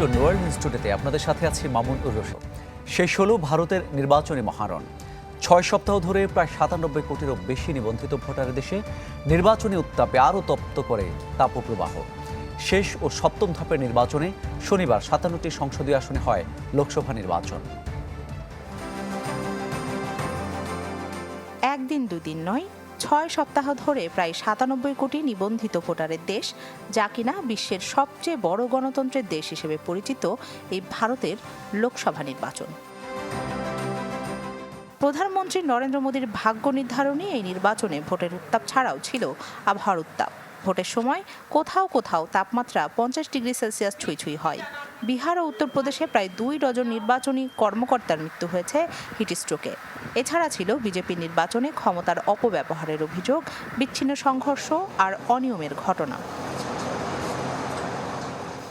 World news টুডেতে আপনাদের সাথে আছি মামুন উর রশিদ শেষ হলো ভারতের নির্বাচনী মহারণ। ছয় সপ্তাহ ধরে প্রায় সাতানব্বই কোটিরও বেশি নিবন্ধিত ভোটারের দেশে নির্বাচনী উত্তাপে আরও তপ্ত করে তাপপ্রবাহ। শেষ ও সপ্তম ধাপের নির্বাচনে শনিবার সাতান্নটি সংসদীয় আসনে হয় লোকসভা নির্বাচন। একদিন দুদিন নয় ছয় সপ্তাহ ধরে প্রায় সাতানব্বই কোটি নিবন্ধিত ভোটারের দেশ, যা কিনা বিশ্বের সবচেয়ে বড় গণতন্ত্রের দেশ হিসেবে পরিচিত এই ভারতের লোকসভা নির্বাচন। প্রধানমন্ত্রী নরেন্দ্র মোদীর ভাগ্য নির্ধারণী এই নির্বাচনে ভোটের উত্তাপ ছাড়াও ছিল আবহাওয়ার উত্তাপ। ভোটের সময় কোথাও কোথাও তাপমাত্রা পঞ্চাশ ডিগ্রি সেলসিয়াস ছুঁই ছুঁই হয়। বিহার ও উত্তরপ্রদেশে প্রায় দুই ডজন নির্বাচনী কর্মকর্তার মৃত্যু হয়েছে হিটস্ট্রোকে এছাড়া ছিল বিজেপি নির্বাচনে ক্ষমতার অপব্যবহারের অভিযোগ, বিচ্ছিন্ন সংঘর্ষ আর অনিয়মের ঘটনা।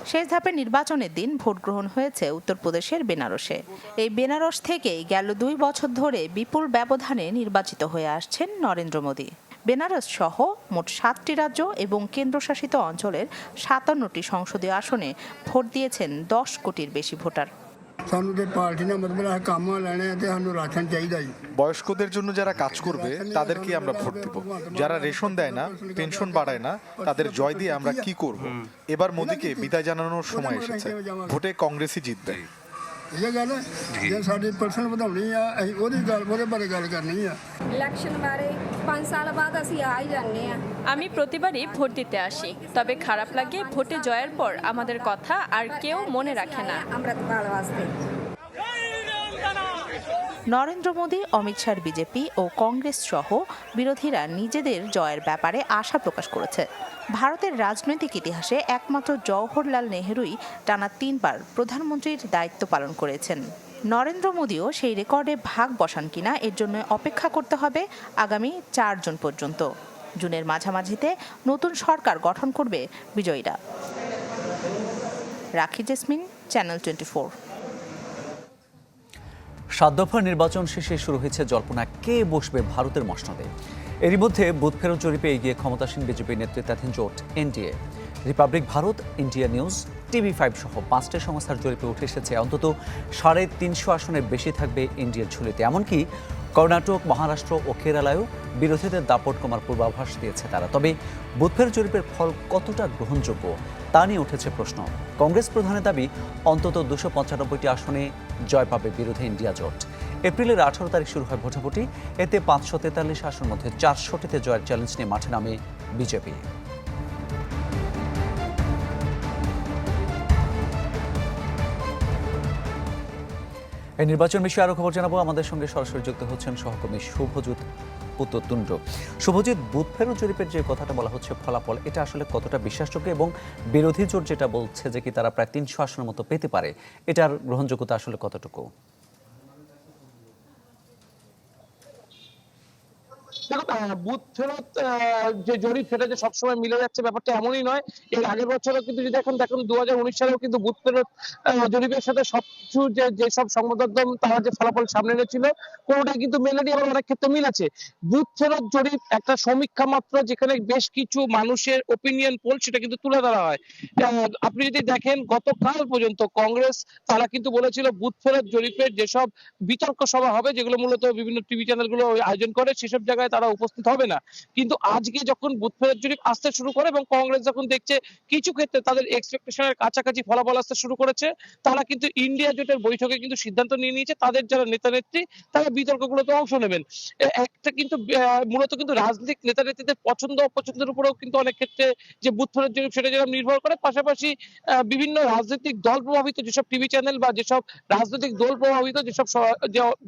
শেষ ধাপের নির্বাচনের দিন ভোট গ্রহণ হয়েছে উত্তরপ্রদেশের বেনারসে। এই বেনারস থেকেই গেল দুই বছর ধরে বিপুল ব্যবধানে নির্বাচিত হয়ে আসছেন নরেন্দ্র মোদী। বেনারস সহ মোট সাতটি রাজ্য এবং কেন্দ্রশাসিত অঞ্চলের সাতান্নটি সংসদীয় আসনে ভোট দিয়েছেন দশ কোটির বেশি ভোটার ਸਾਨੂੰ ਤੇ ਪਾਰਟੀ ਨੇ ਮਤਲਬ ਹੈ ਕੰਮ ਲੈਣੇ ਆ ਤੇ ਸਾਨੂੰ ਰਾਸ਼ਨ ਚਾਹੀਦਾ ਜੀ বয়স্কদের জন্য যারা কাজ করবে তাদেরকে আমরা ভোট দিব যারা রেশন দেয় না পেনশন বাড়ায় না তাদের জয় দিয়ে আমরা কি করব এবার মোদীকে বিদায় জানানোর সময় এসেছে ভোটে কংগ্রেসই জিতবে ਇਹ ਗੱਲ ਹੈ ਜੇ ਸਾਡੀ ਪਰਸਨ ਵਧਾਉਣੀ ਆ ਅਸੀਂ ਉਹਦੀ ਗੱਲ ਉਹਦੇ ਬਾਰੇ ਗੱਲ ਕਰਨੀ ਆ ਇਲੈਕਸ਼ਨ ਬਾਰੇ 5 ਸਾਲ ਬਾਅਦ ਅਸੀਂ ਆ ਹੀ ਜਾਂਦੇ ਆ আমি প্রতিবারই ভোট দিতে আসি তবে খারাপ লাগে ভোটে জয়ের পর আমাদের কথা আর কেউ মনে রাখে না ਅੰਮ੍ਰਿਤਪਾਲ ਵਾਸਤੇ নরেন্দ্র মোদী, অমিত শাহর বিজেপি ও কংগ্রেস সহ বিরোধীরা নিজেদের জয়ের ব্যাপারে আশা প্রকাশ করেছে। ভারতের রাজনৈতিক ইতিহাসে একমাত্র জওহরলাল নেহরুই টানা তিনবার প্রধানমন্ত্রীর দায়িত্ব পালন করেছেন। নরেন্দ্র মোদীও সেই রেকর্ডে ভাগ বসান কিনা এর জন্য অপেক্ষা করতে হবে আগামী চার জুন পর্যন্ত। জুনের মাঝামাঝিতে নতুন সরকার গঠন করবে বিজয়ীরা। রাখি জেসমিন, চ্যানেল টোয়েন্টি সাত দফার নির্বাচন শেষে শুরু হয়েছে জল্পনা। কে বসবে ভারতের মসনদে? এরই মধ্যে বুথ ফেরত জরিপে এগিয়ে ক্ষমতাসীন বিজেপি নেতৃত্বাধীন জোট, NDA. Republic Bharat, India News TV five সহ পাঁচটি সংস্থার জরিপে উঠে এসেছে, অন্তত সাড়ে তিনশো আসনের বেশি থাকবে ইন্ডিয়ার ঝুলিতে। এমনকি কর্ণাটক, মহারাষ্ট্র ও কেরালায়ও বিরোধীদের দাপট কমার পূর্বাভাস দিয়েছে তারা। তবে বুথফের জরিপের ফল কতটা গ্রহণযোগ্য তা নিয়ে উঠেছে প্রশ্ন। কংগ্রেস প্রধানের দাবি, অন্তত দুশো পঁচানব্বইটি আসনে জয় পাবে বিরোধী ইন্ডিয়া জোট। এপ্রিলের আঠারো তারিখ শুরু হয় ভোটাভুটি। এতে পাঁচশো তেতাল্লিশ আসন মধ্যে চারশোটিতে জয়ের চ্যালেঞ্জ নিয়ে মাঠে নামে বিজেপি। এই নির্বাচন বিষয়ে আরও খবর জানাব। আমাদের সঙ্গে সরাসরি যুক্ত হচ্ছেন সহকর্মী শুভজিৎ পুত্রতুণ্ড। শুভজিৎ বুথ ফেরত জরিপের যে কথাটা বলা হচ্ছে ফলাফল, এটা আসলে কতটা বিশ্বাসযোগ্য এবং বিরোধী জোট যেটা বলছে যে কি তারা প্রায় তিনশো আসনের মতো পেতে পারে, এটার গ্রহণযোগ্যতা আসলে কতটুকু দেখো আহ, বুথ ফেরত যে জরিপ সেটা যে সবসময় মিলে যাচ্ছে ব্যাপারটা এমনই নয়। এর আগের বছরও কিন্তু যদি এখন দেখুন দু হাজার উনিশ সালেও কিন্তু বুথ ফেরত জরিপের সাথে সবকিছু যে যেসব সংবাদ মাধ্যম তারা যে ফলাফল সামনে এনেছিল, কোনোটাই কিন্তু মেলেনি আবার অনেক ক্ষেত্রে মিল আছে বুথ ফেরত জরিপ একটা সমীক্ষা মাত্র যেখানে বেশ কিছু মানুষের ওপিনিয়ন পোল সেটা কিন্তু তুলে ধরা হয়। আপনি যদি দেখেন, গতকাল পর্যন্ত কংগ্রেস, তারা কিন্তু বলেছিল বুথ ফেরত জরিপের যেসব বিতর্ক সভা হবে, যেগুলো মূলত বিভিন্ন টিভি চ্যানেলগুলো আয়োজন করে, সেসব জায়গায় তারা উপস্থিত হবে না। কিন্তু আজকে যখন বুথ জরিপ আসতে শুরু করে এবং কংগ্রেস যখন দেখছে কিছু ক্ষেত্রে তাদের এক্সপেকটেশনের কাছাকাছি ফলাফল আসতে শুরু করেছে, তারা কিন্তু ইন্ডিয়া জোটের বৈঠকে কিন্তু সিদ্ধান্ত নিয়ে নিয়েছে, তাদের যারা নেতা নেত্রী, তারা বিতর্কগুলোতে অংশ নেবেন। একটা কিন্তু মূলত কিন্তু রাজনৈতিক নেতা নেত্রীদের পছন্দ অপছন্দের উপরেও কিন্তু অনেক ক্ষেত্রে যে বুথ ফেরত জরিপ সেটা যেরকম নির্ভর করে, পাশাপাশি বিভিন্ন রাজনৈতিক দল প্রভাবিত যেসব টিভি চ্যানেল বা যেসব রাজনৈতিক দল প্রভাবিত যেসব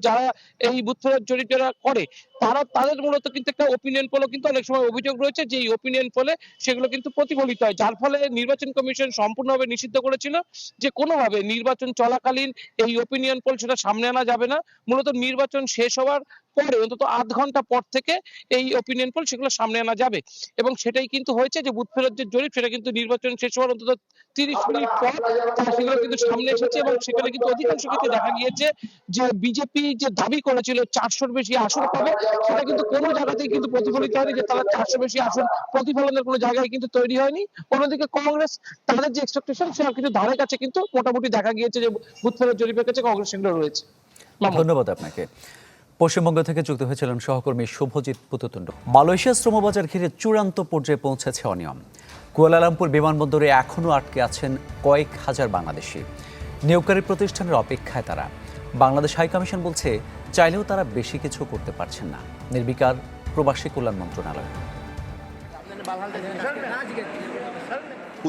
যারা এই বুথ ফেরত জরিপ যারা করে, তারা, তাদের মূলত কিন্তু একটা ওপিনিয়ন পোলও কিন্তু অনেক সময় অভিযোগ রয়েছে যে এই ওপিনিয়ন পোলে সেগুলো কিন্তু প্রতিফলিত হয়। যার ফলে নির্বাচন কমিশন সম্পূর্ণভাবে নিষিদ্ধ করেছিল যে কোনোভাবে নির্বাচন চলাকালীন এই ওপিনিয়ন পোল সেটা সামনে আনা যাবে না। মূলত নির্বাচন শেষ হওয়ার পরে অন্তত আধ ঘণ্টা পর থেকে এই ওপিনিয়ন পোল সেগুলো সামনে আনা যাবে। এবং সেটাই কিন্তু হয়েছে যে বুথ ফেরত যে জরিপ, সেটা কিন্তু নির্বাচন শেষ হওয়ার অন্তত তিরিশ মিনিট পর সেগুলো কিন্তু সামনে এসেছে এবং সেখানে কিন্তু অধিকাংশ ক্ষেত্রে দেখা গিয়েছে যে বিজেপি যে দাবি করেছিল চারশোর বেশি আসন পাবে, সেটা কিন্তু কোনো জায়গাতেই কিন্তু প্রতিফলিত হয়নি যে তারা চারশো বেশি আসন প্রতিফলনের কোনো জায়গায় কিন্তু তৈরি হয়নি। অন্যদিকে কংগ্রেস, তাদের যে এক্সপেকটেশন সেটা কিন্তু ধারে কাছে কিন্তু মোটামুটি দেখা গিয়েছে যে বুথ ফেরত জরিপের কাছে কংগ্রেস সেগুলো রয়েছে। ধন্যবাদ আপনাকে। পশ্চিমবঙ্গ থেকে যুক্ত হয়েছিলেন সহকর্মী শুভজিৎ পুততুণ্ড মালয়েশিয়া শ্রমবাজার ঘিরে চূড়ান্ত পর্যায়ে পৌঁছেছে অনিয়ম। কুয়ালালামপুর বিমানবন্দরে এখনও আটকে আছেন কয়েক হাজার বাংলাদেশি। নিয়োগকারী প্রতিষ্ঠানের অপেক্ষায় তারা। বাংলাদেশ হাইকমিশন বলছে, চাইলেও তারা বেশি কিছু করতে পারছেন না। নির্বিকার প্রবাসী কল্যাণ মন্ত্রণালয়।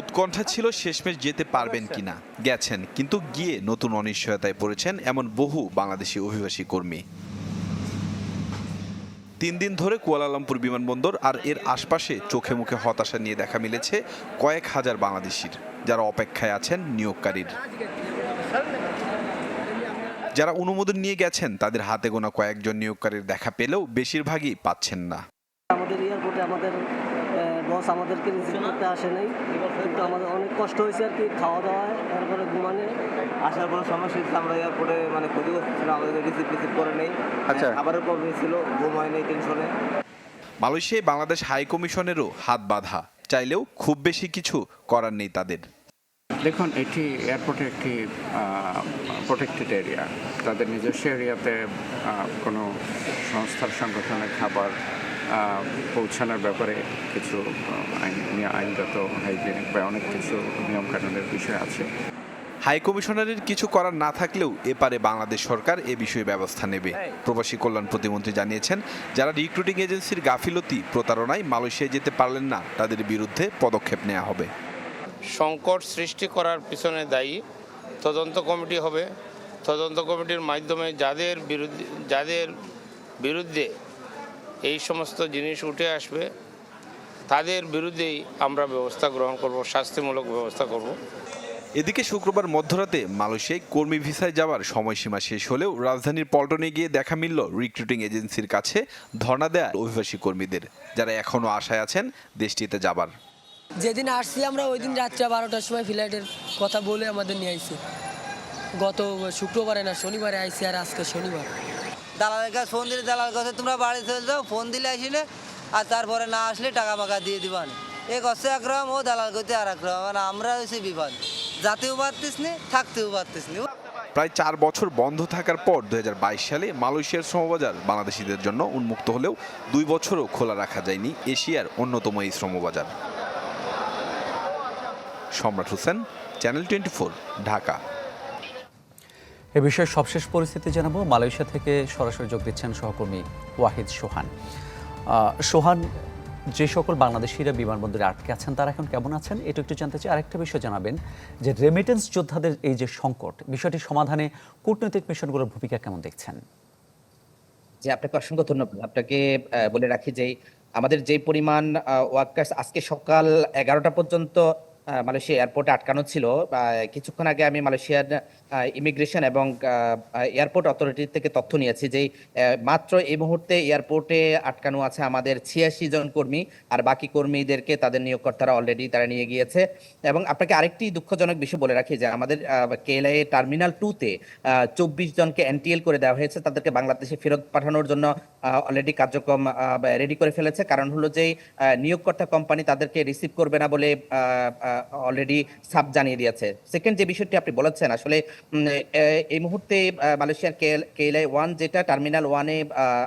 উৎকণ্ঠা ছিল শেষমেশ যেতে পারবেন কিনা, গেছেন, কিন্তু গিয়ে নতুন অনিশ্চয়তায় পড়েছেন এমন বহু বাংলাদেশি অভিবাসী কর্মী। তিন দিন ধরে কুয়ালালামপুর বিমানবন্দর আর এর আশপাশে চোখে মুখে হতাশা নিয়ে দেখা মিলেছে কয়েক হাজার বাংলাদেশির, যারা অপেক্ষায় আছেন নিয়োগকারীর। যারা অনুমোদন নিয়ে গেছেন, তাদের হাতে গোনা কয়েকজন নিয়োগকারীর দেখা পেলেও বেশিরভাগই পাচ্ছেন না। আমাদের এয়ারপোর্টে আমাদের বস আমাদেরকে রিসিভ করতে আসে নাই। কিন্তু আমাদের অনেক কষ্ট হয়েছে আর কি খাওয়া দাওয়া তারপরে ঘুমানে। আসার পর সমস্যা হচ্ছে আমরা এয়ারপোর্টে মানে ক্ষতি করতেছিলাম আমাদের রিসিভ রিসিভ করে নেই। আচ্ছা। খাবারের প্রবলেম ছিল ঘুম হয় নেই টেনশনে মালয়েশিয়ায় বাংলাদেশ হাই কমিশনেরও হাত বাঁধা। চাইলেও খুব বেশি কিছু করার নেই তাদের। দেখুন এটি এয়ারপোর্টে একটি প্রোটেক্টেড এরিয়া তাদের নিজস্ব এরিয়াতে কোনো সংস্থার সংগঠনের খাবার পৌঁছানোর ব্যাপারে কিছু আইন আইনগত হাইজেনিক বা অনেক কিছু নিয়মকানুনের বিষয় আছে। হাই কমিশনারের কিছু করার না থাকলেও এপারে বাংলাদেশ সরকার এ বিষয়ে ব্যবস্থা নেবে। প্রবাসী কল্যাণ প্রতিমন্ত্রী জানিয়েছেন যারা রিক্রুটিং এজেন্সির গাফিলতি প্রতারণায় মালয়েশিয়ায় যেতে পারলেন না তাদের বিরুদ্ধে পদক্ষেপ নেওয়া হবে। সংকট সৃষ্টি করার পিছনে দায়ী তদন্ত কমিটি হবে। তদন্ত কমিটির মাধ্যমে যাদের বিরুদ্ধে যাদের বিরুদ্ধে এই সমস্ত জিনিস উঠে আসবে তাদের বিরুদ্ধেই আমরা ব্যবস্থা গ্রহণ করব শাস্তিমূলক ব্যবস্থা করব। এদিকে শুক্রবার মধ্যরাতে মালয়েশিয়ায় কর্মী ভিসায় যাওয়ার সময়সীমা শেষ হলেও রাজধানীর পল্টনে গিয়ে দেখা মিলল রিক্রুটিং এজেন্সির কাছে ধর্ণা দেয়া অভিবাসী কর্মীদের যারা এখনও আশায় আছেন দেশটিতে যাবার। যেদিন আসছি আমরা ওই দিন রাত্রে বারোটার সময় ফ্লাইটের কথা বলে আমাদের নিয়ে আইছে। গত শুক্রবারে না শনিবারে আইছি আর আজকে শনিবার। দালালের কাছে ফোন দিলে দালাল কাছে তোমরা বাড়ি চলে যাও, ফোন দিলে আসিলে, আর তারপরে না আসলে টাকা মাকা দিয়ে দিবান এ কষ্ট একরকম ও দালাল করতে আর একরকম মানে আমরা হয়েছি বিপদ। যাতেও পারতিস নি থাকতেও পারতিস নি প্রায় চার বছর বন্ধ থাকার পর দুই হাজার বাইশ সালে মালয়েশিয়ার শ্রমবাজার বাংলাদেশিদের জন্য উন্মুক্ত হলেও দুই বছরও খোলা রাখা যায়নি এশিয়ার অন্যতম এই শ্রমবাজার। Samrat Hossain, channel twenty Dhaka. এ বিষয়ে সবশেষ পরিস্থিতি জানাব। মালয়েশিয়া থেকে সরাসরি যোগ দিচ্ছেন সহকর্মী ওয়াহিদ সোহান। সোহান, যে সকল বাংলাদেশিরা বিমানবন্দরে আটকে আছেন, তারা এখন কেমন আছেন? এটা একটু জানতে চাই। আরেকটা বিষয় জানাবেন যে রেমিটেন্স যোদ্ধাদের এই যে সংকট বিষয়টি সমাধানে কূটনৈতিক মিশনগুলোর ভূমিকা কেমন দেখছেন? যে আপনাকে অসংখ্য ধন্যবাদ। আপনাকে বলে রাখি যে আমাদের যে পরিমাণ ওয়ার্কার্স আজকে সকাল এগারোটা পর্যন্ত মালয়েশিয়া এয়ারপোর্টে আটকানো ছিল। কিছুক্ষণ আগে আমি মালয়েশিয়ার ইমিগ্রেশন এবং এয়ারপোর্ট অথরিটি থেকে তথ্য নিয়েছি যে মাত্র এই মুহূর্তে এয়ারপোর্টে আটকানো আছে আমাদের ছিয়াশি জন কর্মী আর বাকি কর্মীদেরকে তাদের নিয়োগকর্তারা অলরেডি তারা নিয়ে গিয়েছে। এবং আপনাকে আরেকটি দুঃখজনক বিষয় বলে রাখি যে, আমাদের কেএলআই টার্মিনাল টুতে চব্বিশ জনকে এনটিএল করে দেওয়া হয়েছে। তাদেরকে বাংলাদেশে ফেরত পাঠানোর জন্য অলরেডি কার্যক্রম রেডি করে ফেলেছে। কারণ হলো যে নিয়োগকর্তা কোম্পানি তাদেরকে রিসিভ করবে না বলে অলরেডি সাব জানিয়ে দিয়েছে। সেকেন্ড যে বিষয়টি আপনি বলেছেন, আসলে এই মুহূর্তে মালয়েশিয়ার কেএলআই ওয়ান যেটা টার্মিনাল ওয়ানে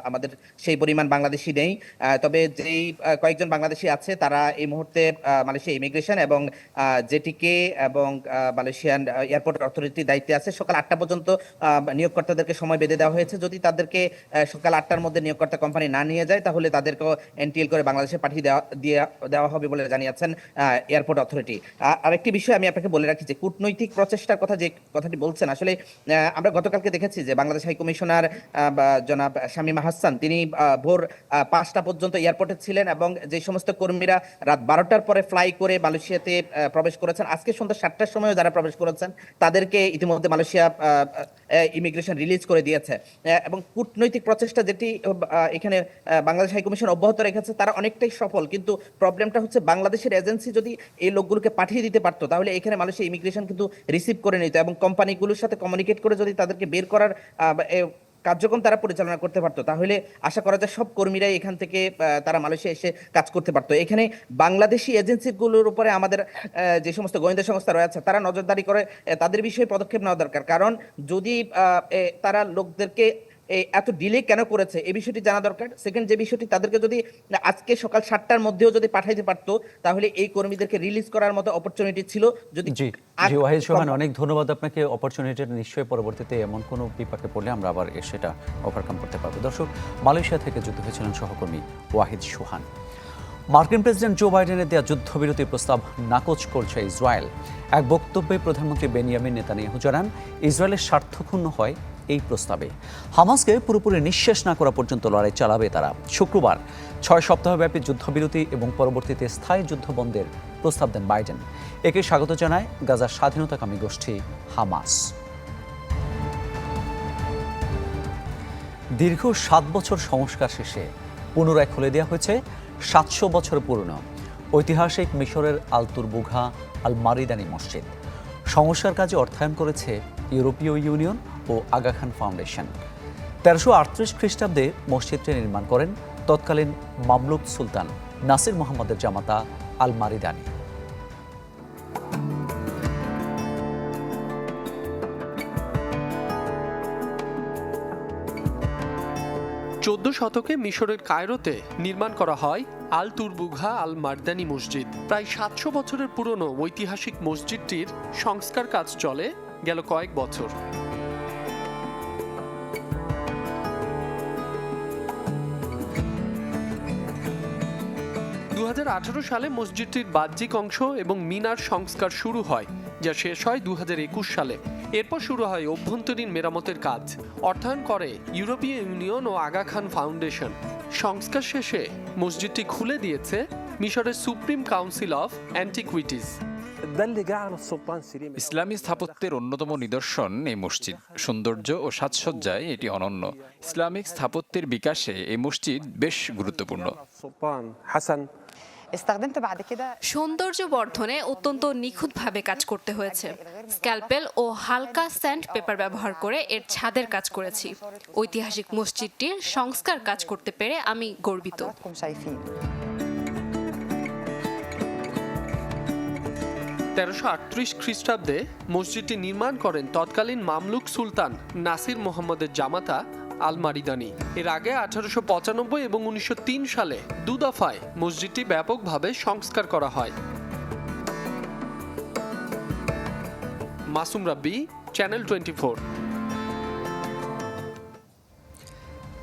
আমাদের সেই পরিমাণ বাংলাদেশি নেই। তবে যেই কয়েকজন বাংলাদেশি আছে, তারা এই মুহূর্তে মালয়েশিয়া ইমিগ্রেশন এবং জেটিকে এবং মালয়েশিয়ান এয়ারপোর্ট অথরিটির দায়িত্বে আছে, সকাল আটটা পর্যন্ত নিয়োগকর্তাদেরকে সময় বেঁধে দেওয়া হয়েছে। যদি তাদেরকে সকাল আটটার মধ্যে নিয়োগকর্তা কোম্পানি না নিয়ে যায়, তাহলে তাদেরকেও এনটিএল করে বাংলাদেশে পাঠিয়ে দেওয়া, দিয়ে, দেওয়া হবে বলে জানিয়েছেন এয়ারপোর্ট অথরিটি আরেকটি বিষয় আমি আপনাকে বলে রাখি যে, কূটনৈতিক প্রচেষ্টার কথা যে কথাটি বলছেন, আসলে আমরা গতকালকে দেখেছি যে, বাংলাদেশ হাই কমিশনার জনাব শামীম হাসান তিনি ভোর পাঁচটা পর্যন্ত এয়ারপোর্টে ছিলেন এবং যে সমস্ত কর্মীরা রাত বারোটার পরে ফ্লাই করে মালয়েশিয়াতে প্রবেশ করেছেন। আজকে সন্ধ্যা সাতটার সময়ও যারা প্রবেশ করেছেন, তাদেরকে ইতিমধ্যে মালয়েশিয়া ইমিগ্রেশন রিলিজ করে দিয়েছে। এবং কূটনৈতিক প্রচেষ্টা যেটি এখানে বাংলাদেশ হাইকমিশন অব্যাহত রেখেছে, তারা অনেকটাই সফল। কিন্তু প্রবলেমটা হচ্ছে, বাংলাদেশের এজেন্সি যদি এই লোকগুলোকে পাঠিয়ে দিতে পারতো, তাহলে এখানে মালয়েশিয়া ইমিগ্রেশন কিন্তু রিসিভ করে নিত এবং কোম্পানিগুলোর সাথে কমিউনিকেট করে যদি তাদেরকে বের করার কার্যক্রম তারা পরিচালনা করতে পারতো, তাহলে আশা করা যায় সব কর্মীরাই এখান থেকে তারা মালয়েশিয়া এসে কাজ করতে পারতো। এখানে বাংলাদেশি এজেন্সিগুলোর উপরে আমাদের যে সমস্ত গোয়েন্দা সংস্থা রয়েছে তারা নজরদারি করে তাদের বিষয়ে পদক্ষেপ নেওয়া দরকার। কারণ যদি তারা লোকদেরকে এত ডিলে কেন করেছে? এই বিষয়টি জানা দরকার। সেকেন্ড যে বিষয়টি তাদেরকে যদি আজকে সকাল সাতটার মধ্যেও যদি পাঠাইতে পারতো তাহলে এই কর্মীদেরকে রিলিজ করার মতো অপরচুনিটি ছিল। যদি জি ওয়াহিদ সোহান অনেক ধন্যবাদ আপনাকে। অপরচুনিটির নিশ্চয়ই পরবর্তীতে এমন কোনো বিপাকে পড়লে আমরা আবার সেটা ওভারকাম করতে পারব। দর্শক মালয়েশিয়া থেকে যুদ্ধ হয়েছিলেন সহকর্মী ওয়াহিদ সোহান। মার্কিন প্রেসিডেন্ট জো বাইডেনের দেওয়া যুদ্ধবিরতির প্রস্তাব নাকচ করছে ইসরায়েল। এক বক্তব্যে প্রধানমন্ত্রী বেনিয়ামিন নেতানিয়াহু জানান ইসরায়েলের স্বার্থক্ষুণ্ণ হয় এই প্রস্তাবে। হামাসকে পুরোপুরি নিঃশেষ না করা পর্যন্ত লড়াই চালাবে তারা। শুক্রবার ছয় সপ্তাহব্যাপী যুদ্ধবিরতি এবং পরবর্তীতে স্থায়ী যুদ্ধ বন্ধের প্রস্তাব দেন বাইডেন। একে স্বাগত জানায় গাজার স্বাধীনতাকামী গোষ্ঠী হামাস। দীর্ঘ সাত বছর সংস্কার শেষে পুনরায় খুলে দেওয়া হয়েছে সাতশো বছর পুরনো ঐতিহাসিক মিশরের আলতুর বুঘা আল মারিদানি মসজিদ। সংস্কার কাজে অর্থায়ন করেছে ইউরোপীয় ইউনিয়ন ও আগা খান ফাউন্ডেশন। তেরোশো আটত্রিশ খ্রিস্টাব্দে মসজিদটি নির্মাণ করেন তৎকালীন মামলুক সুলতান নাসির মোহাম্মদের জামাতা আল মারিদানি চোদ্দ শতকে মিশরের কায়রোতে নির্মাণ করা হয় আল তুরবুঘা আল মার্দানি মসজিদ। প্রায় সাতশো বছরের পুরনো ঐতিহাসিক মসজিদটির সংস্কার কাজ চলে গেল কয়েক বছর। দু হাজার আঠারো সালে মসজিদটির বাহ্যিক অংশ এবং মিনার সংস্কার শুরু হয়, যা শেষ হয় দু হাজার একুশ সালে। এরপর শুরু হয় অভ্যন্তরীণ মেরামতের কাজ, অর্থায়ন করে ইউরোপীয় ইউনিয়ন ও আগা খান ফাউন্ডেশন। সংস্কার শেষে মসজিদটি খুলে দিয়েছে মিশরের সুপ্রিম কাউন্সিল অফ অ্যান্টিকুইটিস। ইসলামী স্থাপত্যের অন্যতম নিদর্শন এই মসজিদ। সৌন্দর্য ও সাজসজ্জায় এটি অনন্য। ইসলামিক স্থাপত্যের বিকাশে এই মসজিদ বেশ গুরুত্বপূর্ণ। সৌন্দর্য বর্ধনে অত্যন্ত নিখুঁতভাবে কাজ করতে হয়েছে। স্ক্যালপেল ও হালকা স্যান্ড পেপার ব্যবহার করে এর ছাদের কাজ করেছি। ঐতিহাসিক মসজিদটির সংস্কার কাজ করতে পেরে আমি গর্বিত। তেরোশো আটত্রিশ খ্রিস্টাব্দে মসজিদটি নির্মাণ করেন তৎকালীন মামলুক সুলতান নাসির মোহাম্মদের জামাতা আল মারিদানি এর আগে আঠারোশো পঁচানব্বই এবং উনিশশো তিন সালে দু দফায় মসজিদটি ব্যাপকভাবে সংস্কার করা হয়। মাসুম রাব্বি চ্যানেল টোয়েন্টি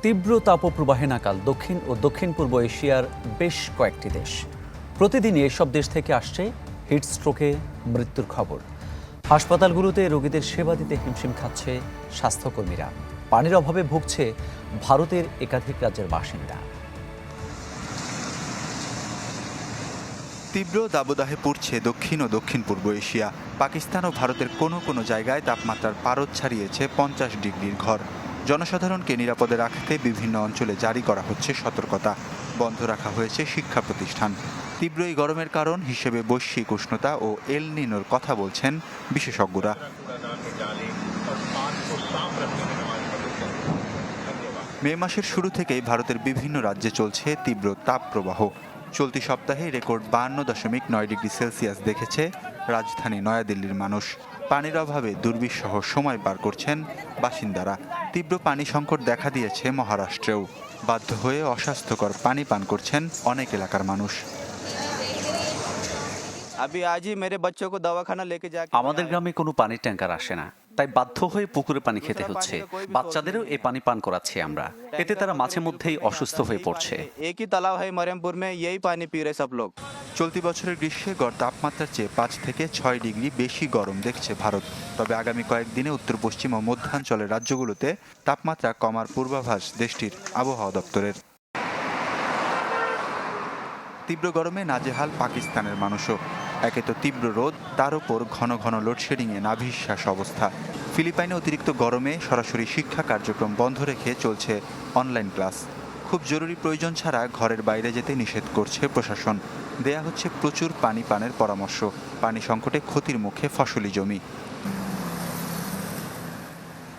তীব্র তাপপ্রবাহে নাকাল দক্ষিণ ও দক্ষিণ পূর্ব এশিয়ার বেশ কয়েকটি দেশ। প্রতিদিনই এসব দেশ থেকে আসছে হিট স্ট্রোকে মৃত্যুর খবর। হাসপাতালগুলোতে রোগীদের সেবা দিতে হিমশিম খাচ্ছে স্বাস্থ্যকর্মীরা। পানির অভাবে ভুগছে ভারতের একাধিক রাজ্যের বাসিন্দা। তীব্র দাবদাহে পড়ছে দক্ষিণ ও দক্ষিণ পূর্ব এশিয়া। পাকিস্তান ও ভারতের কোনো কোনো জায়গায় তাপমাত্রার পারদ ছাড়িয়েছে পঞ্চাশ ডিগ্রির ঘর। জনসাধারণকে নিরাপদে রাখতে বিভিন্ন অঞ্চলে জারি করা হচ্ছে সতর্কতা। বন্ধ রাখা হয়েছে শিক্ষা প্রতিষ্ঠান। তীব্র এই গরমের কারণ হিসেবে বৈশ্বিক উষ্ণতা ও এল নিনোর কথা বলছেন বিশেষজ্ঞরা। মে মাসের শুরু থেকেই ভারতের বিভিন্ন রাজ্যে চলছে তীব্র তাপপ্রবাহ। চলতি সপ্তাহে রেকর্ড বাহান্ন দশমিক নয় ডিগ্রি সেলসিয়াস দেখেছে রাজধানী নয়াদিল্লির মানুষ। পানির অভাবে দুর্বিষহ সময় পার করছেন বাসিন্দারা। তীব্র পানি সংকট দেখা দিয়েছে মহারাষ্ট্রেও। বাধ্য হয়ে অস্বাস্থ্যকর পানি পান করছেন অনেক এলাকার মানুষ। আমাদের গ্রামে কোনো পানির ট্যাঙ্কার আসে না। তাই বাধ্য হয়ে পুকুরে পানি খেতে হচ্ছে। বাচ্চাদেরও এই পানি পান করাচ্ছি আমরা। এতে তারা মাঝে মধ্যেই অসুস্থ হয়ে পড়ছে। একই তালাব হয় মরিয়ামপুর মে এই পানি পিরে সব লোক চলতি বছরের গ্রীষ্মে গড় তাপমাত্রার চেয়ে পাঁচ থেকে ছয় ডিগ্রি বেশি গরম দেখছে ভারত। তবে আগামী কয়েকদিনে উত্তর পশ্চিম ও মধ্যাঞ্চলের রাজ্যগুলোতে তাপমাত্রা কমার পূর্বাভাস দেশটির আবহাওয়া দপ্তরের। তীব্র গরমে নাজেহাল পাকিস্তানের মানুষও। একে তো তীব্র রোদ, তার উপর ঘন ঘন লোডশেডিংয়ে নাভিশ্বাস অবস্থা। ফিলিপাইনে অতিরিক্ত গরমে সরাসরি শিক্ষা কার্যক্রম বন্ধ রেখে চলছে অনলাইন ক্লাস খুব জরুরি প্রয়োজন ছাড়া ঘরের বাইরে যেতে নিষেধ করছে প্রশাসন। দেয়া হচ্ছে প্রচুর পানি পানের পরামর্শ। পানি সংকটে ক্ষতির মুখে ফসলি জমি।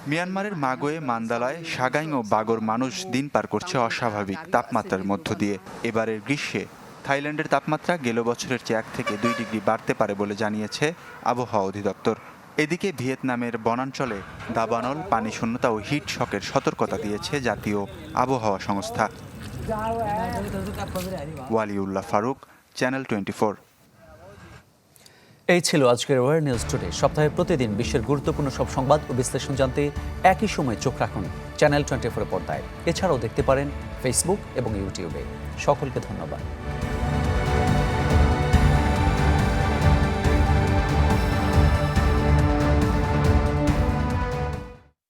মিয়ানমারের মাগোয়ে মান্দালায় সাগাইং ও বাগর মানুষ দিন পার করছে অস্বাভাবিক তাপমাত্রার মধ্য দিয়ে। এবারের গ্রীষ্মে থাইল্যান্ডের তাপমাত্রা গেল বছরের চেয়ে এক থেকে দুই ডিগ্রি বাড়তে পারে বলে জানিয়েছে আবহাওয়া অধিদপ্তর। এদিকে ভিয়েতনামের বনাঞ্চলে দাবানল পানি শূন্যতা ও হিট শকের সতর্কতা দিয়েছে জাতীয় আবহাওয়া সংস্থা। ওয়ালিউল্লাহ ফারুক, চ্যানেল টোয়েন্টি এই ছিল আজকের ওয়ার নিউজ টুডে। সপ্তাহে প্রতিদিন বিশ্বের গুরুত্বপূর্ণ সব সংবাদ ও বিশ্লেষণ জানতে একই সময় চোখ রাখুন চ্যানেল টোয়েন্টি ফোর পর্দায়। এছাড়াও দেখতে পারেন ফেসবুক এবং ইউটিউবে সকলকে ধন্যবাদ।